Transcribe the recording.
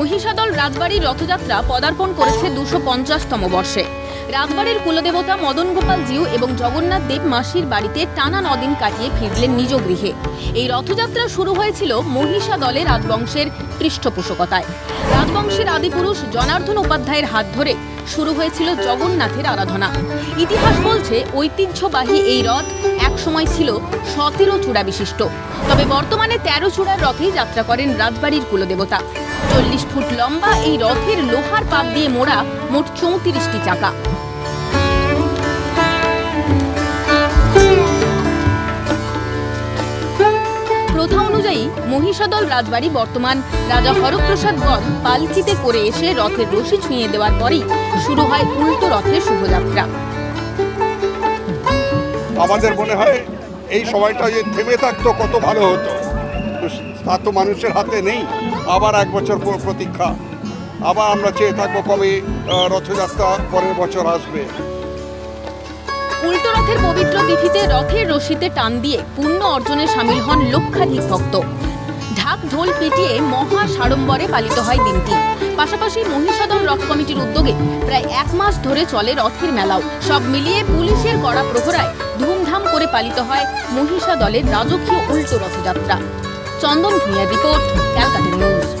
রাজবাড়ির রথযাত্রা পদার্পণ করেছে দুশো পঞ্চাশতম বর্ষে। রাজবাড়ির কুলদেবতা মদন গোপাল জিউ এবং জগন্নাথ দেব মাসির বাড়িতে টানা নদিন কাটিয়ে ফিরলেন নিজ গৃহে। এই রথযাত্রা শুরু হয়েছিল মহিষা দলে রাজবংশের পৃষ্ঠপোষকতায়। রাজবংশের আদিপুরুষ জনার্দন উপাধ্যায়ের হাত ধরে শুরু হয়েছিল জগন্নাথের আরাধনা। ইতিহাস বলছে ঐতিহ্যবাহী এই রথ একসময় ছিল সতেরো চূড়া বিশিষ্ট। তবে বর্তমানে তেরো চূড়ার রথেই যাত্রা করেন রাজবাড়ির কুলদেবতা। চল্লিশ ফুট লম্বা এই রথের লোহার পাত দিয়ে মোড়া মোট চৌত্রিশটি চাকা। প্রথা অনুযায়ী মহিষাদল রাজবাড়ি বর্তমান রাজা হরপ্রসাদ গড় পালকিতে করে এসে রথের রশি ছুঁয়ে দেওয়ার পরেই শুরু হয় উল্টো রথের শুভযাত্রা। আমাদের মনে হয় এই সময়টা যে থেমে থাকতো, কত ভালো হতো। তা তো মানুষের হাতে নেই। আবার এক বছর পর প্রতীক্ষা। আবার আমরা চেয়ে থাকব কবে রথযাত্রা পরের বছর আসবে। উল্টো রথের পবিত্র তিথিতে রথের রশিতে টান দিয়ে পূর্ণ অর্জনে সামিল হন লক্ষাধিক ভক্ত। ঢাক ঢোল পিটিয়ে মহা সাড়ম্বরে পালিত হয় দিনটি। পাশাপাশি মহিষাদল রথ কমিটির উদ্যোগে প্রায় এক মাস ধরে চলে রথের মেলাও। সব মিলিয়ে পুলিশের কড়া প্রহরায় ধুমধাম করে পালিত হয় মহিষাদলের রাজকীয় উল্টো রথযাত্রা। চন্দন ভূঁইয়ার রিপোর্ট, ক্যালকাটা নিউজ।